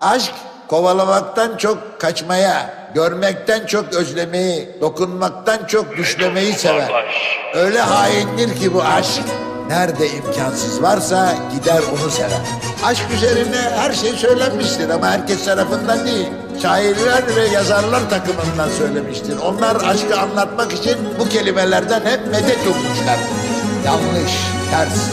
Aşk kovalamaktan çok kaçmaya, görmekten çok özlemeyi, dokunmaktan çok düşlemeyi sever. Öyle haindir ki bu aşk. Nerede imkansız varsa gider onu sever. Aşk üzerine her şey söylenmiştir ama herkes tarafından değil. Şairler ve yazarlar takımından söylemiştir. Onlar aşkı anlatmak için bu kelimelerden hep medet ummuşlardır. Yanlış, ters.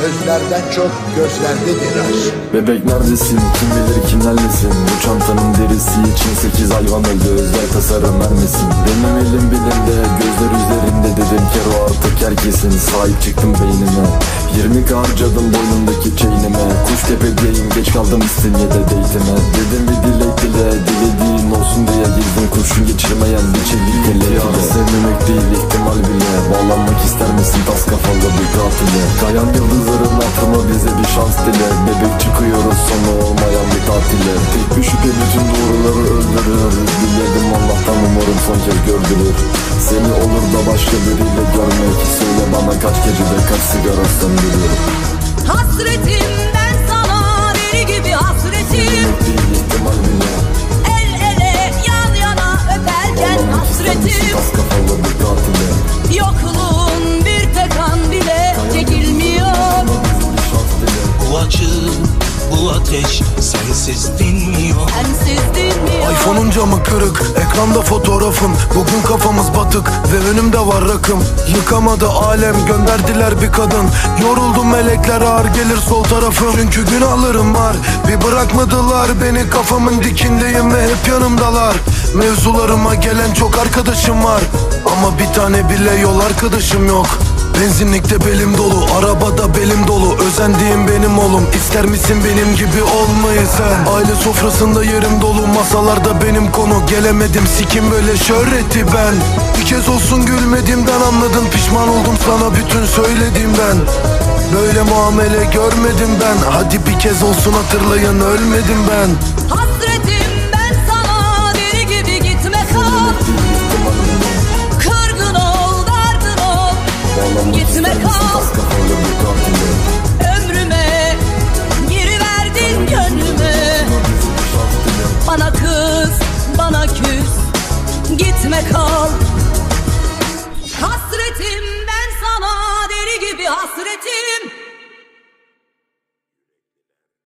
Sözlerden çok gözlerdedir aşk. Bebek neredesin? Kim bilir kimlerlesin Bu çantanın derisi için sekiz hayvan öldü. Özel tasarım vermesin. Benim elim bilimde gözler üzerinde Dedim kero artık herkesin. Sahip çıktım beynime. 20 harcadım boynumdaki çeynime. Kuş tepedeyim geç kaldım İstinye'de date'ime. Dedim bir dilek dile dilediğin olsun diye Gezdim kurşun geçirmeyen bir çelik değil ihtimal bile. Bağlanmak ister misin? Tas kafalı bir katile. Kayan yıldızların hatırına bize bir şans dile. Bebek çıkıyoruz sonu olmayan bir tatile. Tek bir şüphe bütün doğruları öldürür. Diledim Allah'tan umarım son kez gördürür. Seni olur da başka biriyle görmek. Söyle bana kaç gecede kaç sigara söndürür. Hasretim ben sana deli gibi hasretim ateş sensiz dinmiyor. Sensiz dinmiyor. iPhone'un camı kırık Ekranda fotoğrafın Bugün kafamız batık Ve önümde var rakım. Yıkamadı alem Gönderdiler bir kadın. Yoruldum melekler ağır gelir sol tarafım. Çünkü günahlarım var Bir bırakmadılar beni. Kafamın dikindeyim ve hep yanımdalar. Mevzularıma gelen çok arkadaşım var. Ama bir tane bile yol arkadaşım yok Benzinlikte belim dolu, arabada belim dolu. Özendiğim benim oğlum, ister misin benim gibi olmayı sen? Aile sofrasında yerim dolu, masalarda benim konu. Gelemedim sikim böyle şöhreti ben. Bir kez olsun gülmediğimden anladın Pişman oldum sana bütün söylediğimden. Böyle muamele görmedim ben. Hadi bir kez olsun hatırlayın ölmedim ben. Hasretim Bağlanmak Gitme kal. tas kafalı